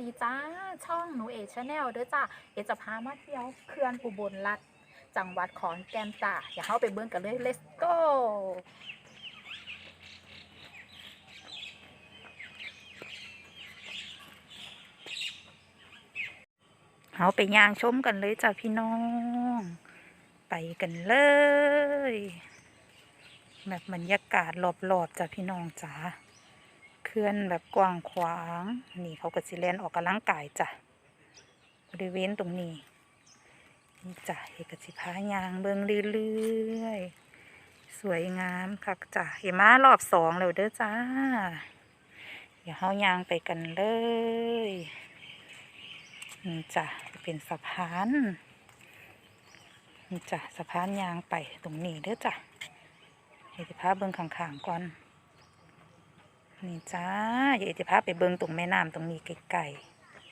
ดีจ้าช่องหนูเอชแนลเด้อจ้าเอจะพามาเที่ยวเขื่อนอุบลรัฐจังหวัดขอนแก่นจ้าอย่าเข้าไปเบิ่งกันเลย let's go เอาไปย่างชมกันเลยจ้าพี่น้อง ไปกันเลยแบบบรรยากาศรอบๆจ้าพี่น้องจ้า เพื่อนแบบกว้างขวาง นี่เขาก็สิแลนออกกำลังกายจ้ะบริเวณตรงนี้นี่จ้ะเอกสิพายางเบิงเรื่อยๆสวยงามคักจ้ะเห็นมารอบสองแล้วเด้อจ้าเดี๋ยวเฮายางไปกันเลยนี่จ้ะเป็นสะพานนี่จ้ะสะพานยางไปตรงนี้เด้อจ้ะเดี๋ยวจะพาเบิ่งข้างๆก่อน นี่จ้าเดี๋ยวจะพาไปเบิงตรงแม่น้ำตรงนี้ไกล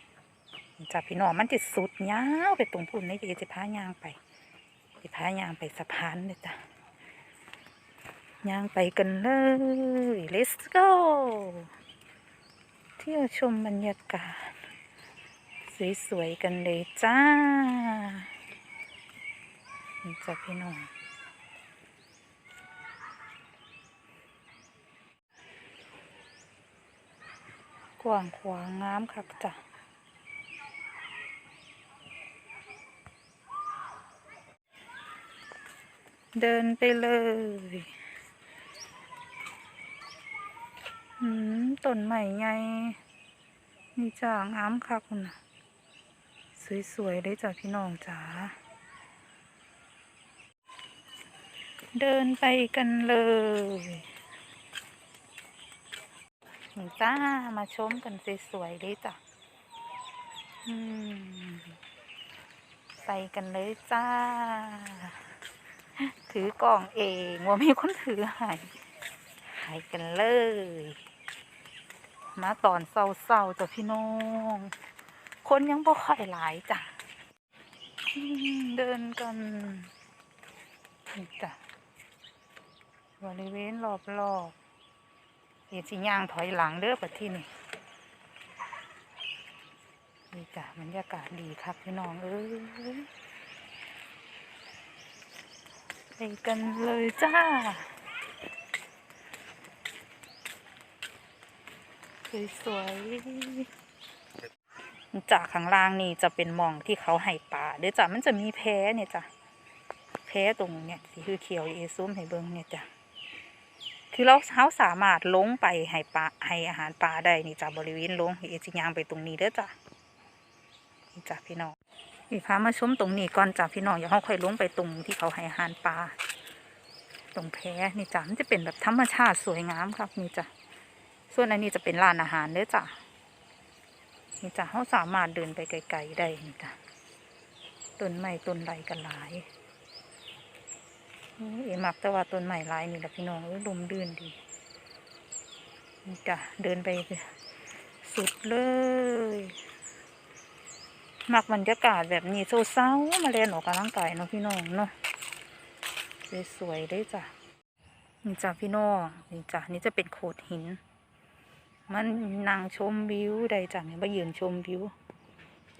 ๆนี่จ้าพี่น้องมันจะสุดยาวไปตรงพุ่นนี่เดี๋ยวจะพายางไปจะพายางไปสะพานเลยจ้ะยางไปกันเลย let's go เที่ยวชมบรรยากาศ สวยๆกันเลยจ้านี่จ้ะพี่น้อง กว้างขวางงามคักจ้ะเดินไปเลยอืมต้นใหม่ไงนี่จ้างามคักคุณนะสวยๆเลยจ้ะพี่น้องจ๋า เดินไปกันเลย นี่จ้ามาชมกันสวยๆเลยจ้ะไปกันเลยจ้า ถือกล่องเองว่ามีคนถือห้ให้กันเลย มาตอนเศร้าๆจ้ะพี่น้อง คนยังบ่ค่อยหลายจ้ะเดินกันนี่จ้ะบริเวณรอบๆ เดี๋ยวสิย่างถอยหลังเด้อปัดที่นี่นี่จ้ะบรรยากาศดีครับพี่น้องเอ้ยไปกันเลยจ้าสวยๆจากข้างล่างนี่จะเป็นมองที่เขาให้ปลาเดี๋ยวจ้ะมันจะมีแพเนี่ยจ้ะแพตรงเนี่ยสีคือเขียวเอซุมให้เบิ้งเนี่ยจ้ะ คือเราเท้าสามารถลงไปให้ปลาให้อาหารปลาได้นี่จ้ะบริเวณลงเอจิยางไปตรงนี้เด้อจ้ะนี่จ้ะพี่น้องนี่พามาชมตรงนี้ก่อนจ้ะพี่น้องอย่าเขาค่อยลงไปตรงที่เขาให้อาหารปลาตรงแพนี่จ้ะมันจะเป็นแบบธรรมชาติสวยงามครับนี่จ้ะส่วนอันนี้จะเป็นร้านอาหารเด้อจ้ะนี่จ้ะเขาสามารถเดินไปไกลๆได้นี่จ้ะต้นไม้ต้นไรกันหลาย เอ๋มักแต่ว่าต้นใหม่ลายนี่แหละพี่น้องลมลื่นดีนี่จ้ะเดินไปสุดเลยมักบรรยากาศแบบนี้เศร้ามาเล่นออกกำลังกายเนาะพี่น้องเนาะสวยๆเลยจ้ะนี่จ้ะพี่น้องนี่จ้ะนี่จะเป็นโขดหิน มันนั่งชมวิวได้จ้ะเนี่ยมายืนชมวิว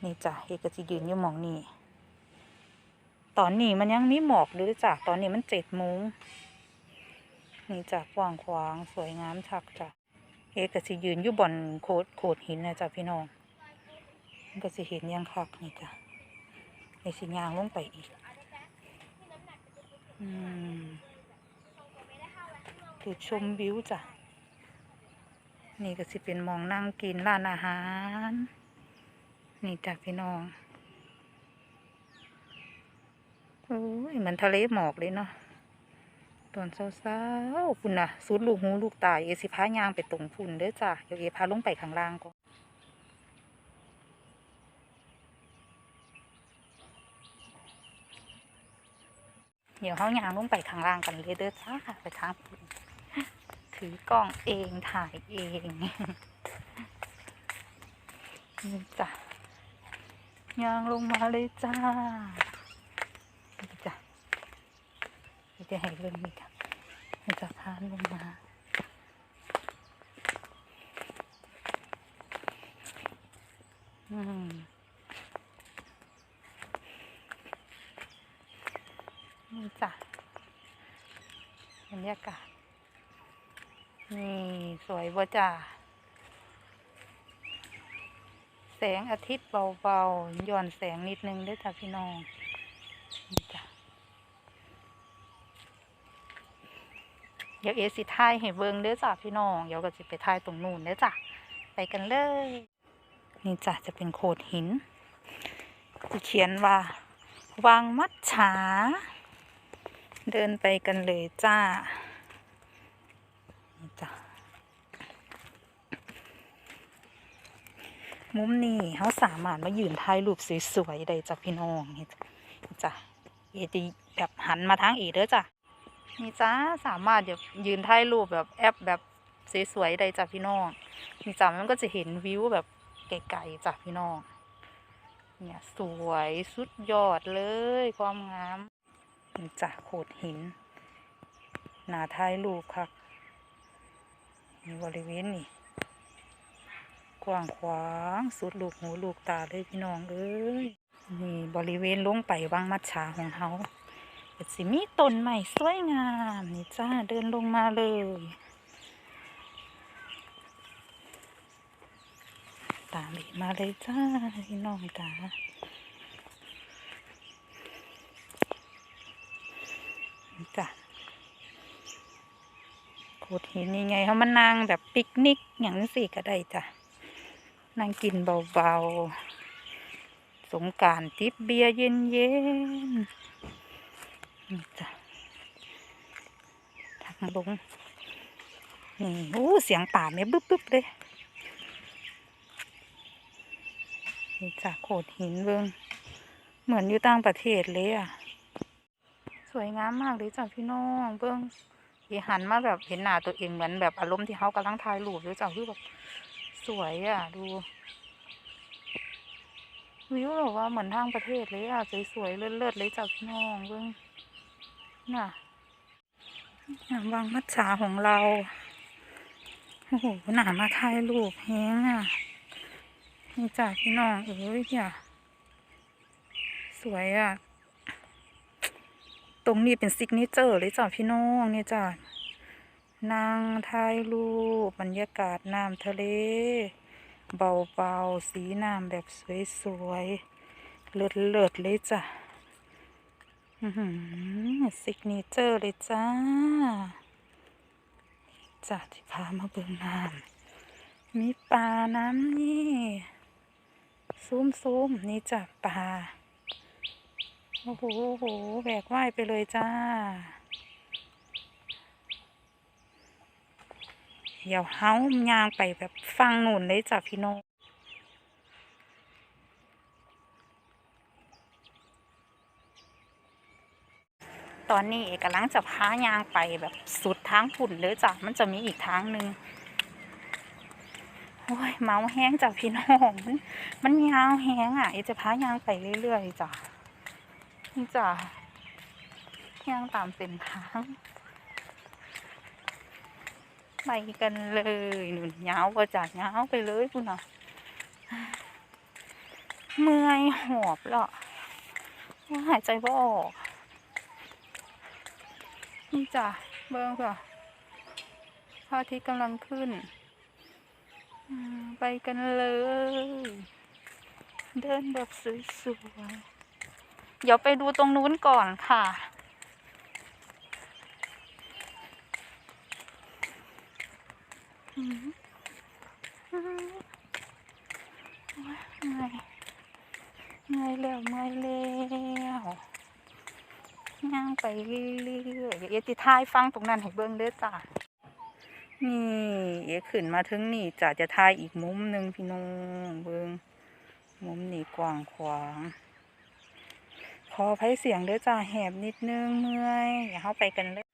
นี่จ้ะเอกจะยืนอยู่มองนี่ ตอนนี้มันยังมีหมอกหรือจ้ะตอนนี้มันเจ็ดโมงนี่จ้ะกว้างขวางสวยงามชักจ้ะเอกก็สิยืนอยู่บนโคดโขดหินนะจ้ะพี่น้องก็สิเห็นยังคักนี่จ้ะในสิยางลงไปอีกอืมจุดชมวิวจ้ะนี่ก็สิเป็นมองนั่งกินร้านอาหาร นี่จ้ะพี่น้อง โอ้ยเหมือนทะเลหมอกเลยเนาะตอนเช้าๆพุ่นน่ะสุดลูกหูลูกตาเอสิพายางไปตรงพุ่นเด้อจ้ะเดี๋ยวเอพาลงไปข้างล่างก่อนเดี๋ยวเขายางลงไปข้างล่างกันเลยเด้อจ้าไปทางพุ่นถือกล้องเองถ่ายเองนี่จ้ะยางลงมาเลยจ้า จ้ะจะให้เรื่องนี้ค่ะมันจะพานลงมาอืมนี่จ้ะบรรยากาศนี่ สวยบ่จ้าแสงอาทิตย์เบาๆย้อนแสงนิดนึงเด้วยจ้ะพี่น้อง นี่จ้ะ เดี๋ยวเอสิทายให้เบิ่งเด้อจ้ะพี่น้องเดี๋ยวก็สิไปทายตรงนู้นเด้อจ้ะไปกันเลย นี่จ้ะจะเป็นโขดหินจะเขียนว่าวางมัดฉา เดินไปกันเลยจ้านี่จ้ะมุมนี้เขาสามารถมายืนถ่ายรูปสวยๆได้จ้ะพี่น้องนี่จ้ะนี่จ้ะเอดีแบบหันมาทางเอเด้อจ้ะ นี่จ้าสามารถแบบยืนถ่ายรูปแบบแอปแบบสวยๆได้จ้ะพี่น้องนี่จ้ะมันก็จะเห็นวิวแบบไกลๆจ้ะพี่น้องเนี่ยสวยสุดยอดเลยความงามนี่จ้ะโขดหินหนาถ่ายรูปครับนี่บริเวณนี่กว้างขวางสุดลูกหูลูกตาเลยพี่น้องเอ้ยนี่บริเวณลงไปวังมัดฉาของเขา ก็สิมีต้นใหม่สวยงามนี่จ้าเดินลงมาเลยตามอีกมาเลยจ้าพี่น้องจ้าจ้ะโขดหินยังไงเขามานั่งแบบปิกนิกอย่างนี้สิก็ได้จ้ะนั่งกินเบาๆ สงการจิบเบียร์เย็นๆ นี่จ้ะทาลงนี่โอ้เสียงป่าไม่ยบึ๊บบึ๊บเลยนี่จ้ะโขดหินเบิงเหมือนอยู่ต่างประเทศเลยอะ สวยงามมากเลยจ้ะพี่น้องเบิงอีหันมาแบบเห็นหน้าตัวเองเหมือนแบบอารมณ์ที่เขากำลังถ่ายรูปเลยจ้ะคือแบบสวยอะ ดูวิวแบบว่าเหมือนทางประเทศเลยอะ สวยๆเลิศๆเลยจ้ะพี่น้องเบิง น่ะน่ะวางมัดฉาของเรา โอ้โห หนามาถ่ายรูปแฮงอะนี่จ้ะพี่น้อง เอ้ยเนี่ยสวยอะ ตรงนี้เป็นซิกเนเจอร์เลยจ้ะพี่น้องเนี่ยจ้ะนางถ่ายรูปบรรยากาศน้ำทะเล เบาๆ สีน้ำแบบสวยๆ เลิศๆเลยจ้ะ ซิกเนเจอร์เลยจ้าจ้ะที่พามาเบิ่งน้ำมีปลาน้ำนี่ซูมซูมนี่จ้ะปลาโอ้โหโอ้โหแบกว่ายไปเลยจ้าเดี๋ยวเฮายางไปแบบฟังหนุนเลยจ้ะพี่น้อง ตอนนี้เอกกำลังจะพายางไปแบบสุดทางฝุ่นเลยจ้ะมันจะมีอีกทางหนึ่งโอ้ยเมาแห้งจ้ะพี่น้องมันมันยาวแห้งอะเอจะพายางไปเรื่อยๆจ้ะนี่จ้ะยางตามเส้นทางไปกันเลยหนุนยาวว่าจ้ะยาวไปเลยคุณน่ะเมื่อยหอบแล้วหายใจไม่ออก นี่จ้ะเบิ้งค่ะพระอาทิตย์กำลังขึ้น ไปกันเลย เดินแบบสวยๆ เดี๋ยวไปดูตรงนู้นก่อนค่ะอืมอืมโอ๊ยเมื่อยเมื่อยแล้วเมื่อยแล้ว ย่างไปเรื่อยๆเดี๋ยวเอติทายฟังตรงนั้นให้เบิ่งเด้อจ้ะนี่เอขึ้นมาถึงนี่จ้ะจะถ่ายอีกมุมหนึ่งพี่น้องเบิงมุมนี่กว้างขวางขอไพ่เสียงเด้อจ้าแหบนิดนึงเมื่อยอย่าเข้าไปกันเลย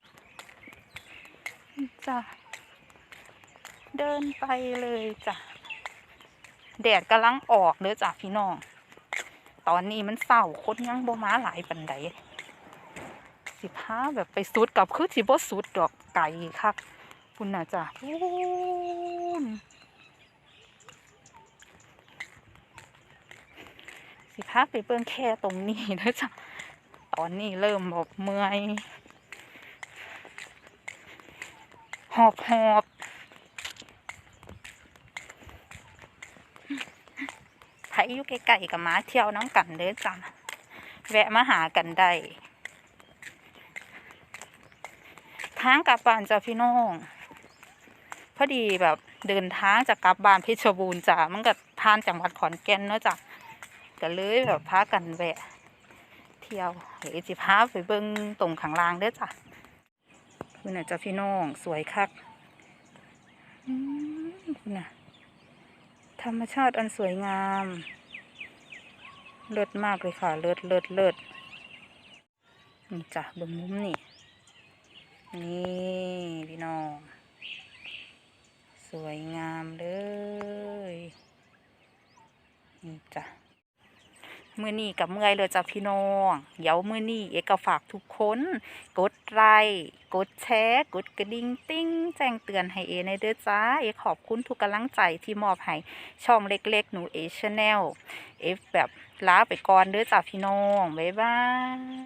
จ้ะเดินไปเลยจ้ะแดดกำลังออกเด้อจ้ะพี่น้อง ตอนนี้มันเศร้าคนยังบ่มาหลายปันใด สิพาแบบไปสุดกับคือที่บ่สุดดอกไก่คักคุณน่ะจ้ะพูนพาไปเบิ่งแค่ตรงนี้เด้อจ้ะตอนนี้เริ่มแบบเมื่อยหอบหอบไผอยู่ใกล้ๆกับม้าเที่ยวน้ำกันเด้อจ้ะแวะมาหากันได้ ทางกลับบ้านจ้ะพี่น้อง พอดีแบบเดินทางจากกลับบ้านเพชรบูรณ์จ้ะมันก็ผ่านจังหวัดขอนแก่นเนาะจ้ะก็เลยแบบพากันแวะ เที่ยวเดี๋ยวจิพาไปเบิ่งตรงข้างล่างเด้อจ้ะคุณน่ะจ้ะพี่น้องสวยคักคุณน่ะธรรมชาติอันสวยงาม เลิศมากเลยค่ะ เลิศเลิศเลิศนี่จ้ะบิ่งมุมนี่ นี่พี่น้อง สวยงามเลย นี่จ้ะมือนี้กับเมื่อยเลยจ้ะพี่น้อง เดี๋ยวมือนี้เอกฝากทุกคน กดไลค์กดแชร์กดกระดิ่งติ้ง แจ้งเตือนให้เอในเด้อจ้า เอขอบคุณทุกกำลังใจที่มอบให้ช่องเล็กๆ หนูเอชแนลเอฟแบบลาไปก่อนเด้อจ้ะพี่น้อง บ๊ายบาย